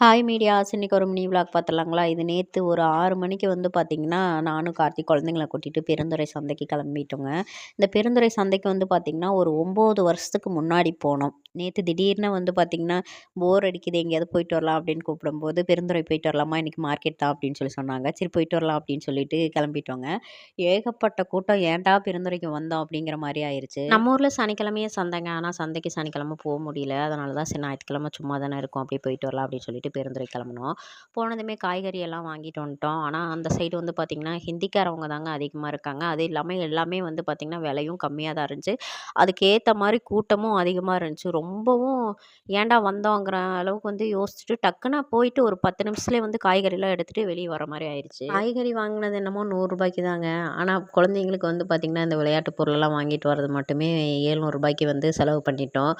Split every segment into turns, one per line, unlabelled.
Hi medias இன்றைக்கி ஒரு mini vlog பார்த்துலாங்களா இது நேற்று ஒரு ஆறு மணிக்கு வந்து பார்த்திங்கன்னா நானும் கார்த்திக் குழந்தைங்கள கூட்டிகிட்டு பெருந்துறை சந்தைக்கு கிளம்பிட்டோங்க. இந்த பெருந்துறை சந்தைக்கு வந்து பார்த்திங்கன்னா ஒரு ஒம்பது வருஷத்துக்கு முன்னாடி போனோம். நேற்று திடீர்னு வந்து பார்த்திங்கன்னா போர் அடிக்குது எங்கேயாவது போயிட்டு வரலாம் அப்படின்னு கூப்பிடும்போது பெருந்துறை போயிட்டு வரலாமா? இன்றைக்கி மார்க்கெட் தான் அப்படின்னு சொல்லி சொன்னாங்க. சரி போயிட்டு வரலாம் அப்படின்னு சொல்லிட்டு கிளம்பிட்டோங்க. ஏகப்பட்ட கூட்டம் ஏன்டா பெருந்துறைக்கு வந்தோம்? அப்படிங்கிற மாதிரி ஆயிடுச்சு நம்ம ஊரில் சனிக்கிழமையே சந்தைங்க. ஆனால் சந்தைக்கு சனிக்கிழமை போக முடியல. அதனால தான் சரி ஞாயிற்றுக்கிழமை சும்மா தானே இருக்கும். அப்படியே போயிட்டு வரலாம் அப்படின்னு சொல்லிட்டு பெருந்துறை கிளம்புனோம். போனதுமே காய்கறி எல்லாம் வாங்கிட்டு வந்துட்டோம். ஆனால் அந்த சைடு வந்து பார்த்திங்கன்னா ஹிந்திக்காரவங்க தாங்க அதிகமாக இருக்காங்க. அது இல்லாமல் எல்லாமே வந்து பார்த்திங்கன்னா விலையும் கம்மியாக தான் இருந்துச்சு. அதுக்கேற்ற மாதிரி கூட்டமும் அதிகமாக இருந்துச்சு. ரொம்பவும் ஏன்டா வந்தோங்கிற அளவுக்கு வந்து யோசிச்சுட்டு டக்குன்னு போயிட்டு ஒரு பத்து நிமிஷத்துலேயே வந்து காய்கறிலாம் எடுத்துகிட்டு வெளியே வர மாதிரி ஆயிடுச்சு காய்கறி வாங்கினது என்னமோ நூறுரூபாய்க்கு தாங்க. ஆனால் குழந்தைங்களுக்கு வந்து பார்த்திங்கன்னா இந்த விளையாட்டு பொருளெல்லாம் வாங்கிட்டு வர்றது மட்டுமே ஏழ்நூறுபாய்க்கு வந்து செலவு பண்ணிட்டோம்.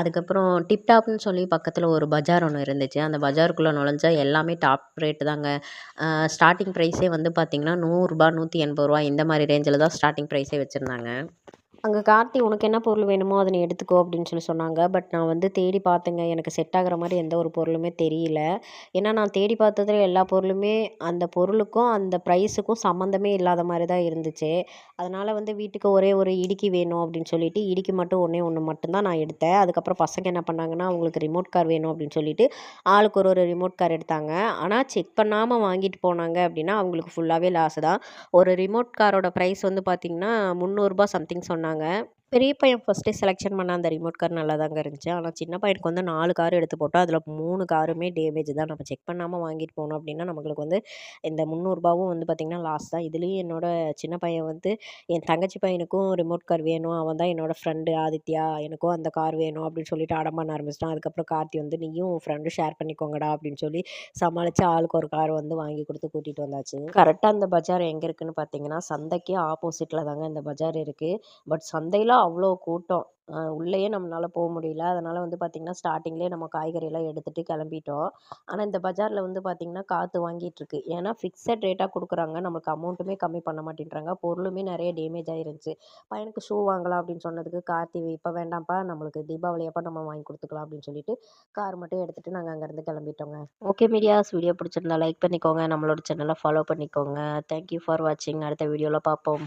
அதுக்கப்புறம் டிப்டாப்னு சொல்லி பக்கத்தில் ஒரு பஜார் ஒன்று இருந்துச்சு. அந்த பஜாருக்குள்ளே நுழைஞ்சா எல்லாமே டாப் ரேட்டு தாங்க. ஸ்டார்டிங் ப்ரைஸே வந்து பார்த்திங்கன்னா நூறுரூபா நூற்றி எண்பது ரூபா இந்த மாதிரி ரேஞ்சில் தான் ஸ்டார்டிங் ப்ரைஸே வச்சுருந்தாங்க. அங்கே கார்த்தி உனக்கு என்ன பொருள் வேணுமோ அதை நீ எடுத்துக்கோ அப்படின்னு சொல்லி சொன்னாங்க. பட் நான் வந்து தேடி பார்த்தேங்க. எனக்கு செட் ஆகிற மாதிரி எந்த ஒரு பொருளுமே தெரியல. ஏன்னா நான் தேடி பார்த்ததுல எல்லா பொருளுமே அந்த பொருளுக்கும் அந்த ப்ரைஸுக்கும் சம்மந்தமே இல்லாத மாதிரி தான் இருந்துச்சு. அதனால் வந்து வீட்டுக்கு ஒரே ஒரு இடுக்கி வேணும் அப்படின்னு சொல்லிட்டு இடுக்கி மட்டும் ஒன்றே ஒன்று மட்டும்தான் நான் எடுத்தேன். அதுக்கப்புறம் பசங்க என்ன பண்ணாங்கன்னா அவங்களுக்கு ரிமோட் கார் வேணும் அப்படின்னு சொல்லிட்டு ஆளுக்கு ஒரு ஒரு ரிமோட் கார் எடுத்தாங்க. ஆனால் செக் பண்ணாமல் வாங்கிட்டு போனாங்க அப்படின்னா அவங்களுக்கு ஃபுல்லாகவே லாஸ் தான். ஒரு ரிமோட் காரோட ப்ரைஸ் வந்து பார்த்திங்கன்னா முந்நூறுரூபா சம்திங் சொன்னாங்க. சொல்லியிருந்தாங்க பெரிய பையன் ஃபஸ்ட்டே செலெக்ஷன் பண்ண அந்த ரிமோட் கார் நல்லா தாங்க இருந்துச்சு. ஆனால் சின்ன பையனுக்கு வந்து நாலு கார் எடுத்து போட்டோம் அதில் மூணு காருமே டேமேஜ் தான். நம்ம செக் பண்ணாமல் வாங்கிட்டு போனோம் அப்படின்னா நம்மளுக்கு வந்து இந்த முந்நூறுபாவும் வந்து பார்த்திங்கன்னா லாஸ் தான். இதுலேயும் என்னோட சின்ன பையன் வந்து என் தங்கச்சி பையனுக்கும் ரிமோட் கார் வேணும். அவன் தான் என்னோட ஃப்ரெண்டு ஆதித்யா எனக்கும் அந்த கார் வேணும் அப்படின்னு சொல்லிட்டு அடம் பண்ண ஆரம்பிச்சிட்டான். அதுக்கப்புறம் கார்த்தி வந்து நீயும் ஃப்ரெண்டு ஷேர் பண்ணிக்கோங்கடா அப்படின்னு சொல்லி சமாளித்து ஆளுக்கு ஒரு கார் வந்து வாங்கி கொடுத்து கூட்டிகிட்டு வந்தாச்சு. கரெக்டாக அந்த பஜார் எங்கே இருக்குதுன்னு பார்த்தீங்கன்னா சந்தைக்கு ஆப்போசிட்டில் தாங்க இந்த பஜார் இருக்குது பட் சந்தையில் அவ்வளோ கூட்டம். உள்ளேயே நம்மளால் போக முடியல. அதனால் வந்து பார்த்திங்கன்னா ஸ்டார்டிங்லேயே நம்ம காய்கறியெல்லாம் எடுத்துகிட்டு கிளம்பிட்டோம். ஆனால் இந்த பஜாரில் வந்து பார்த்திங்கன்னா காற்று வாங்கிட்டுருக்கு ஏன்னா ஃபிக்ஸட் ரேட்டாக கொடுக்குறாங்க. நம்மளுக்கு அமௌண்ட்டுமே கம்மி பண்ண மாட்டேன்றாங்க. பொருளுமே நிறைய டேமேஜ் ஆயிருந்துச்சு. பையனுக்கு ஷூ வாங்கலாம் அப்படின்னு சொன்னதுக்கு கார்த்தி இப்போ வேண்டாம்ப்பா நம்மளுக்கு தீபாவளி அப்போ நம்ம வாங்கி கொடுத்துக்கலாம் அப்படின்னு சொல்லிட்டு கார் மட்டும் எடுத்துகிட்டு நாங்கள் அங்கேருந்து கிளம்பிட்டோங்க. ஓகே மீடியாஸ் வீடியோ பிடிச்சிருந்தா லைக் பண்ணிக்கோங்க. நம்மளோட சேனலை ஃபாலோ பண்ணிக்கோங்க. தேங்க்யூ ஃபார் வாட்சிங் அடுத்த வீடியோவில் பார்ப்போம்